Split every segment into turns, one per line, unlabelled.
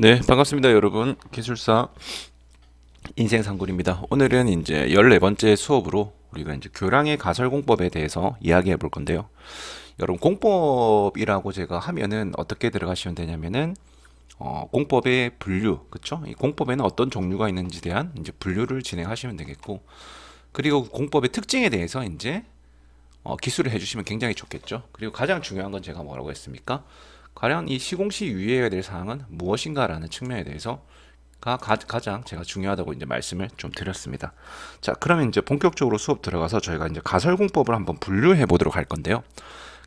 네, 반갑습니다, 여러분. 기술사 인생 상굴입니다. 오늘은 이제 14번째 수업으로 우리가 이제 교량의 가설 공법에 대해서 이야기해 볼 건데요. 여러분, 공법이라고 제가 하면은 어떻게 들어가시면 되냐면은 어, 공법의 분류, 그쵸? 이 공법에는 어떤 종류가 있는지 대한 이제 분류를 진행하시면 되겠고, 그리고 공법의 특징에 대해서 이제 어, 기술을 해주시면 굉장히 좋겠죠. 그리고 가장 중요한 건 제가 뭐라고 했습니까? 과연 이 시공시 유의해야 될 사항은 무엇인가라는 측면에 대해서 가, 가, 가장 제가 중요하다고 이제 말씀을 좀 드렸습니다. 자, 그러면 이제 본격적으로 수업 들어가서 저희가 이제 가설공법을 한번 분류해 보도록 할 건데요.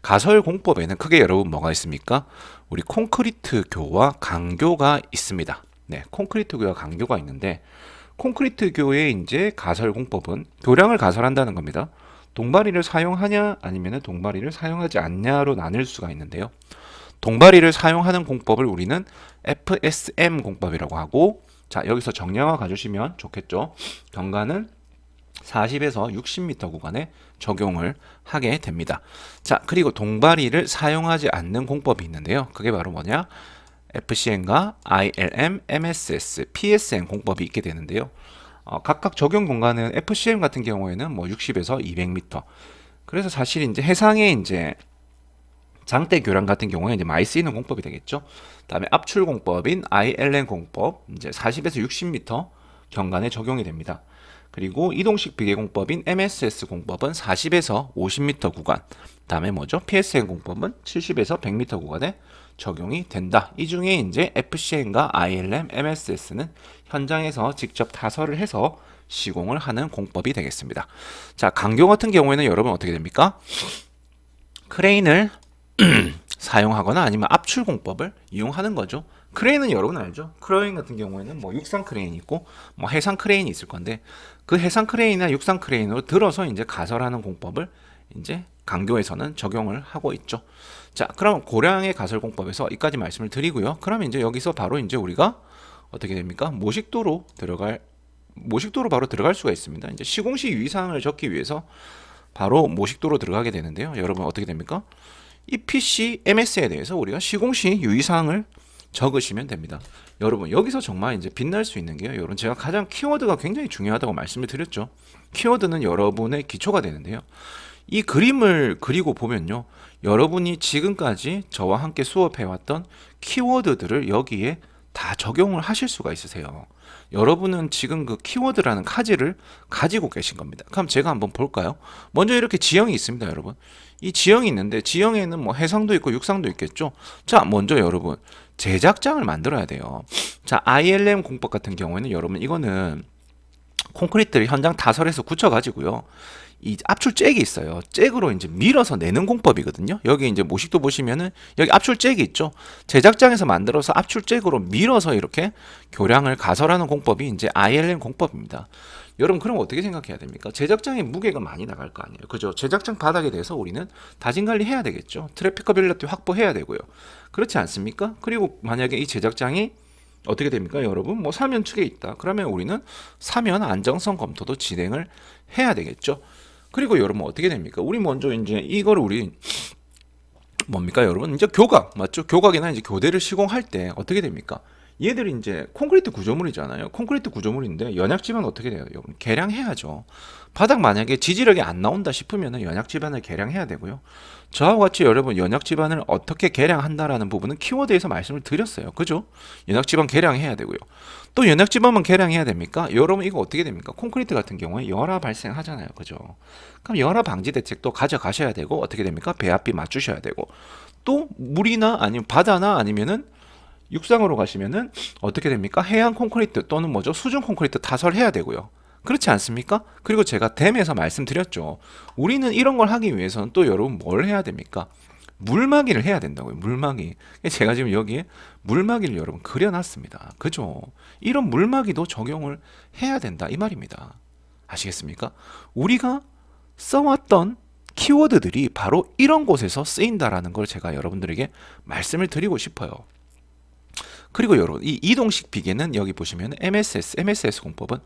가설공법에는 크게 여러분 뭐가 있습니까? 우리 콘크리트 교와 강교가 있습니다. 네, 콘크리트 교와 강교가 있는데 콘크리트 교의 이제 가설공법은 교량을 가설한다는 겁니다. 동바리를 사용하냐 아니면 동바리를 사용하지 않냐로 나눌 수가 있는데요. 동바리를 사용하는 공법을 우리는 FSM 공법이라고 하고 자 여기서 정량화 가주시면 좋겠죠. 경과는 40에서 60m 구간에 적용을 하게 됩니다. 자 그리고 동바리를 사용하지 않는 공법이 있는데요. 그게 바로 뭐냐? FCN과 ILM, MSS, PSN 공법이 있게 되는데요. 어, 각각 적용 공간은 FCM 같은 경우에는 뭐 60에서 200m. 그래서 사실 이제 해상에 이제 장대 교량 같은 경우에 이제 많이 쓰이는 공법이 되겠죠. 그다음에 압출 공법인 ILN 공법 이제 40에서 60m 경관에 적용이 됩니다. 그리고 이동식 비계 공법인 MSS 공법은 40에서 50m 구간. 그다음에 뭐죠? PSN 공법은 70에서 100m 구간에 적용이 된다. 이 중에 이제 FCN과 ILM, MSS는 현장에서 직접 타설을 해서 시공을 하는 공법이 되겠습니다. 자, 강교 같은 경우에는 여러분 어떻게 됩니까? 크레인을 사용하거나 아니면 압출 공법을 이용하는 거죠. 크레인은 여러분 알죠? 크레인 같은 경우에는 뭐 육상 크레인이 있고 뭐 해상 크레인이 있을 건데 그 해상 크레인이나 육상 크레인으로 들어서 이제 가설하는 공법을 이제 강교에서는 적용을 하고 있죠. 자, 그럼 고량의 가설 공법에서 이까지 말씀을 드리고요. 그럼 이제 여기서 바로 이제 우리가 어떻게 됩니까? 모식도로 들어갈 모식도로 바로 들어갈 수가 있습니다. 이제 시공시 유의사항을 적기 위해서 바로 모식도로 들어가게 되는데요. 여러분 어떻게 됩니까? 이 PC MS에 대해서 우리가 시공시 유의사항을 적으시면 됩니다. 여러분 여기서 정말 이제 빛날 수 있는 게요. 여러분 제가 가장 키워드가 굉장히 중요하다고 말씀을 드렸죠. 키워드는 여러분의 기초가 되는데요. 이 그림을 그리고 보면요. 여러분이 지금까지 저와 함께 수업해왔던 키워드들을 여기에 다 적용을 하실 수가 있으세요. 여러분은 지금 그 키워드라는 카지를 가지고 계신 겁니다. 그럼 제가 한번 볼까요? 먼저 이렇게 지형이 있습니다, 여러분. 이 지형이 있는데 지형에는 뭐 해상도 있고 육상도 있겠죠. 자, 먼저 여러분 제작장을 만들어야 돼요. 자, ILM 공법 같은 경우에는 여러분 이거는 콘크리트를 현장 타설해서 굳혀 가지고요. 이 압출 잭이 있어요. 잭으로 이제 밀어서 내는 공법이거든요. 여기 이제 모식도 보시면은 여기 압출 잭이 있죠. 제작장에서 만들어서 압출 잭으로 밀어서 이렇게 교량을 가설하는 공법이 이제 ILM 공법입니다. 여러분 그럼 어떻게 생각해야 됩니까? 제작장의 무게가 많이 나갈 거 아니에요. 그죠? 제작장 바닥에 대해서 우리는 다진 관리해야 되겠죠. 트래피커빌리티 확보해야 되고요. 그렇지 않습니까? 그리고 만약에 이 제작장이 어떻게 됩니까, 여러분? 뭐 사면 측에 있다. 그러면 우리는 사면 안정성 검토도 진행을 해야 되겠죠. 그리고 여러분 어떻게 됩니까? 우리 먼저 이제 이걸 우리 뭡니까, 여러분? 이제 교각 맞죠? 교각이나 이제 교대를 시공할 때 어떻게 됩니까? 얘들이 이제 콘크리트 구조물이잖아요. 콘크리트 구조물인데 연약 지반 어떻게 돼요? 여러분 개량해야죠. 바닥 만약에 지지력이 안 나온다 싶으면 연약 지반을 개량해야 되고요. 저와 같이 여러분 연약 지반을 어떻게 개량한다라는 부분은 키워드에서 말씀을 드렸어요. 그죠? 연약 지반 개량해야 되고요. 또 연약 지반만 개량해야 됩니까? 여러분 이거 어떻게 됩니까? 콘크리트 같은 경우에 열화 발생하잖아요. 그죠? 그럼 열화 방지 대책도 가져가셔야 되고 어떻게 됩니까? 배합비 맞추셔야 되고 또 물이나 아니면 바다나 아니면은 육상으로 가시면은 어떻게 됩니까? 해양 콘크리트 또는 뭐죠? 수중 콘크리트 타설해야 되고요. 그렇지 않습니까? 그리고 제가 댐에서 말씀드렸죠. 우리는 이런 걸 하기 위해서는 또 여러분 뭘 해야 됩니까? 물막이를 해야 된다고요. 물막이. 제가 지금 여기에 물막이를 여러분 그려놨습니다. 그죠? 이런 물막이도 적용을 해야 된다. 이 말입니다. 아시겠습니까? 우리가 써왔던 키워드들이 바로 이런 곳에서 쓰인다라는 걸 제가 여러분들에게 말씀을 드리고 싶어요. 그리고 여러분 이 이동식 비계는 여기 보시면 MSS, MSS 공법은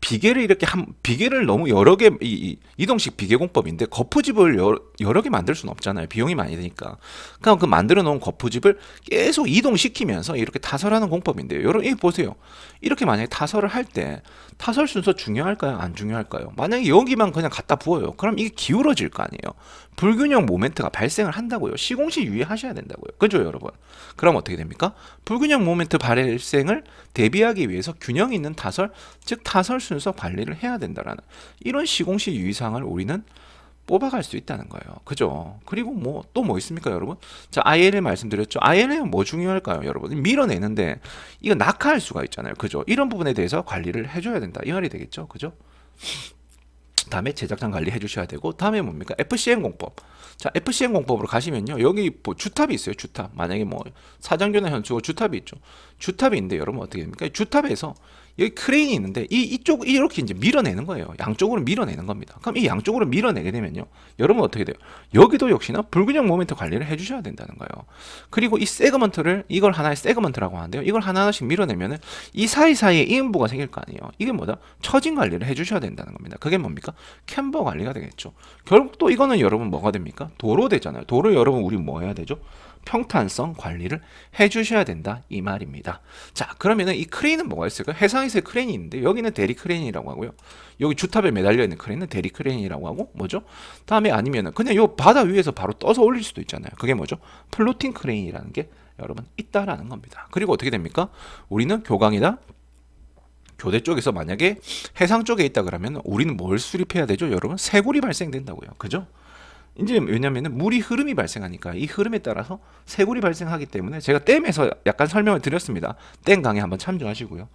비계를 이렇게 한 비계를 너무 여러 개 이, 이, 이동식 비계 공법인데 거푸집을 여러, 여러 개 만들 수는 없잖아요. 비용이 많이 드니까. 그럼 그 만들어 놓은 거푸집을 계속 이동시키면서 이렇게 타설하는 공법인데요. 여러분 이 보세요. 이렇게 만약에 타설을 할 때 타설 순서 중요할까요? 안 중요할까요? 만약에 여기만 그냥 갖다 부어요. 그럼 이게 기울어질 거 아니에요. 불균형 모멘트가 발생을 한다고요. 시공시 유의하셔야 된다고요. 그죠, 여러분? 그럼 어떻게 됩니까? 불균형 모멘트 발생을 대비하기 위해서 균형 있는 타설, 즉 타설 순서 관리를 해야 된다라는 이런 시공시 유의사항을 우리는 뽑아갈 수 있다는 거예요. 그죠? 그리고 뭐또뭐 있습니까, 여러분? 자, ILL 말씀드렸죠. ILL은 뭐 중요할까요, 여러분? 밀어내는데 이거 낙하할 수가 있잖아요. 그죠? 이런 부분에 대해서 관리를 해줘야 된다. 이 말이 되겠죠, 그죠? 다음에 제작장 관리 해 주셔야 되고 다음에 뭡니까? FCN 공법. 자 FCN 공법으로 가시면요. 여기 뭐 주탑이 있어요 주탑. 만약에 뭐 사장교나 현수고 주탑이 있죠. 주탑이 있는데 여러분 어떻게 됩니까? 주탑에서 여기 크레인이 있는데 이 이쪽 이렇게 이제 밀어내는 거예요. 양쪽으로 밀어내는 겁니다. 그럼 이 양쪽으로 밀어내게 되면요. 여러분 어떻게 돼요? 여기도 역시나 불균형 모멘트 관리를 해 주셔야 된다는 거예요. 그리고 이 세그먼트를 이걸 하나의 세그먼트라고 하는데요. 이걸 하나하나씩 밀어내면은 이 사이사이에 이음부가 생길 거 아니에요. 이게 뭐다? 처진 관리를 해 주셔야 된다는 겁니다. 그게 뭡니까? 캠버 관리가 되겠죠. 결국 또 이거는 여러분 뭐가 됩니까? 도로 되잖아요. 도로 여러분 우리 뭐 해야 되죠? 평탄성 관리를 해주셔야 된다 이 말입니다. 자 그러면은 이 크레인은 뭐가 있을까? 해상에서의 크레인이 있는데 여기는 대리 크레인이라고 하고요. 여기 주탑에 매달려 있는 크레인은 대리 크레인이라고 하고 뭐죠? 다음에 아니면은 그냥 요 바다 위에서 바로 떠서 올릴 수도 있잖아요. 그게 뭐죠? 플로팅 크레인이라는 게 여러분 있다라는 겁니다. 그리고 어떻게 됩니까? 우리는 교강이다 교대 쪽에서 만약에 해상 쪽에 있다 그러면 우리는 뭘 수립해야 되죠, 여러분? 쇄골이 발생된다고요. 그죠? 이제 왜냐면은 물이 흐름이 발생하니까 이 흐름에 따라서 쇄골이 발생하기 때문에 제가 댐에서 약간 설명을 드렸습니다. 댐 강의 한번 참조하시고요.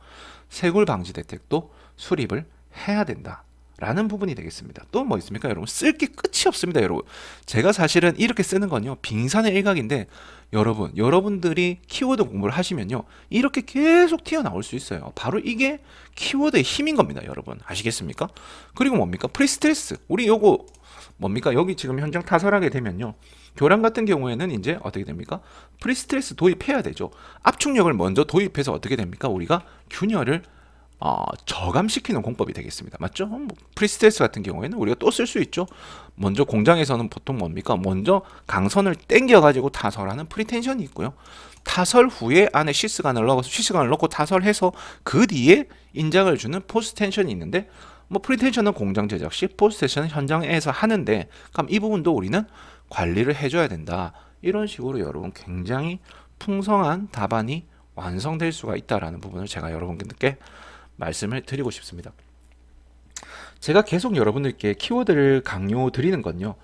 쇄골 방지 대책도 수립을 해야 된다. 라는 부분이 되겠습니다. 또 뭐 있습니까, 여러분? 쓸 게 끝이 없습니다, 여러분. 제가 사실은 이렇게 쓰는 건요, 빙산의 일각인데, 여러분, 여러분들이 키워드 공부를 하시면요, 이렇게 계속 튀어나올 수 있어요. 바로 이게 키워드의 힘인 겁니다, 여러분. 아시겠습니까? 그리고 뭡니까? 프리스트레스. 우리 요거, 뭡니까? 여기 지금 현장 타설하게 되면요, 교란 같은 경우에는 이제 어떻게 됩니까? 프리스트레스 도입해야 되죠. 압축력을 먼저 도입해서 어떻게 됩니까? 우리가 균열을 어, 저감시키는 공법이 되겠습니다. 맞죠? 뭐, 프리스트레스 같은 경우에는 우리가 또 쓸 수 있죠. 먼저 공장에서는 보통 뭡니까? 먼저 강선을 땡겨가지고 타설하는 프리텐션이 있고요. 타설 후에 안에 시스관을 넣어서 시스관을 넣고 타설해서 그 뒤에 인장을 주는 포스텐션이 있는데 뭐 프리텐션은 공장 제작 시 포스텐션은 현장에서 하는데 그럼 이 부분도 우리는 관리를 해줘야 된다. 이런 식으로 여러분 굉장히 풍성한 답안이 완성될 수가 있다라는 부분을 제가 여러분께 말씀을 드리고 싶습니다. 제가 계속 여러분들께 키워드를 강요 드리는 건요.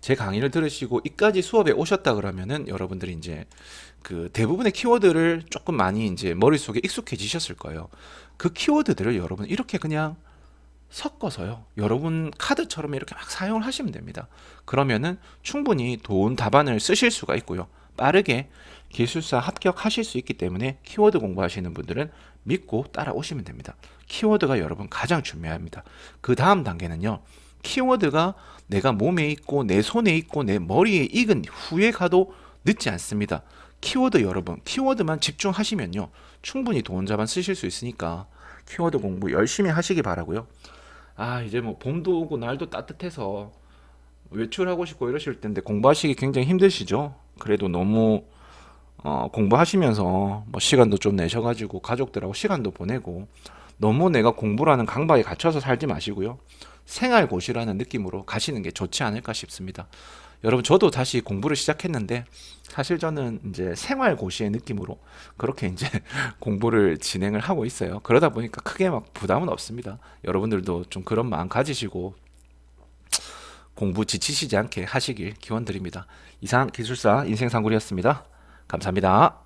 제 강의를 들으시고 이까지 수업에 오셨다 그러면은 여러분들이 이제 그 대부분의 키워드를 조금 많이 이제 머릿속에 익숙해지셨을 거예요. 그 키워드들을 여러분 이렇게 그냥 섞어서요. 여러분 카드처럼 이렇게 막 사용을 하시면 됩니다. 그러면은 충분히 좋은 답안을 쓰실 수가 있고요. 빠르게 기술사 합격하실 수 있기 때문에 키워드 공부하시는 분들은 믿고 따라오시면 됩니다. 키워드가 여러분 가장 중요합니다. 그 다음 단계는요. 키워드가 내가 몸에 있고 내 손에 있고 내 머리에 익은 후에 가도 늦지 않습니다. 키워드 여러분, 키워드만 집중하시면요. 충분히 돈 자반 쓰실 수 있으니까 키워드 공부 열심히 하시기 바라고요. 아, 이제 뭐 봄도 오고 날도 따뜻해서 외출하고 싶고 이러실 텐데 공부하시기 굉장히 힘드시죠? 그래도 너무 어, 공부하시면서 뭐 시간도 좀 내셔가지고 가족들하고 시간도 보내고 너무 내가 공부라는 강박에 갇혀서 살지 마시고요. 생활고시라는 느낌으로 가시는 게 좋지 않을까 싶습니다. 여러분 저도 다시 공부를 시작했는데 사실 저는 이제 생활고시의 느낌으로 그렇게 이제 공부를 진행을 하고 있어요. 그러다 보니까 크게 막 부담은 없습니다. 여러분들도 좀 그런 마음 가지시고 공부 지치시지 않게 하시길 기원 드립니다. 이상 기술사 인생상굴이었습니다. 감사합니다.